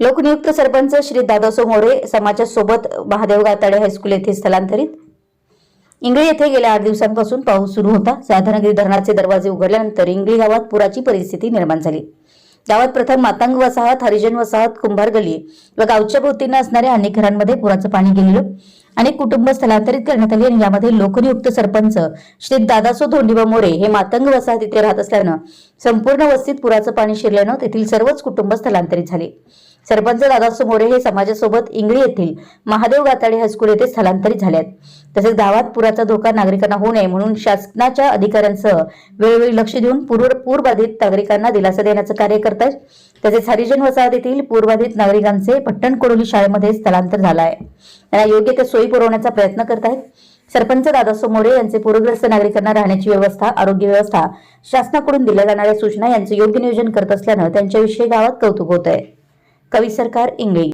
लोकनियुक्त सरपंच श्री दादासो मोरे समाजासोबत महादेव गाताडे हायस्कूल येथे स्थलांतरित. इंगळी येथे गेल्या आठ दिवसांपासून पाऊस सुरू होता. साधनगिरी धरणाचे दरवाजे उघडल्यानंतर इंगळी गावात पुराची परिस्थिती निर्माण झाली. गावात प्रथम मातांग वसाहत हरिजन वसाहत कुंभार गली व गावच्या भोवतीनं असणाऱ्या अनेक घरांमध्ये पुराचं पाणी गेलेलं. अनेक कुटुंब स्थलांतरित करण्यात आली आणि यामध्ये लोकनियुक्त सरपंच श्री दादासो धोंडीबा मोरे हे मातंग वसाहत राहत असल्यानं संपूर्ण वस्तीत पुराचं पाणी शिरल्यानं तेथील सर्वच कुटुंब स्थलांतरित झाले. सरपंच दादासो मोरे हे समाजासोबत इंगळी येथील महादेव गाताडे हायस्कूल येथे स्थलांतरित झाले आहेत तसेच गावात पुराचा धोका नागरिकांना होऊ नये म्हणून शासनाच्या अधिकाऱ्यांसह वेळोवेळी लक्ष देऊन पूरबाधित नागरिकांना दिलासा देण्याचं कार्य करत आहेत तसेच हरिजन वसाहत येथील पूरबाधित नागरिकांचे पट्टण कोडोली शाळेमध्ये स्थलांतर झालं आहे त्यांना योग्य त्या सोयी पुरवण्याचा प्रयत्न करत आहेत. सरपंच दादा सोमोरे यांचे पूरग्रस्त नागरिकांना राहण्याची व्यवस्था आरोग्य व्यवस्था शासनाकडून दिल्या जाणाऱ्या सूचना यांचे योग्य नियोजन करत असल्यानं त्यांच्याविषयी गावात कौतुक होत आहे कवी सरकार इंगळी.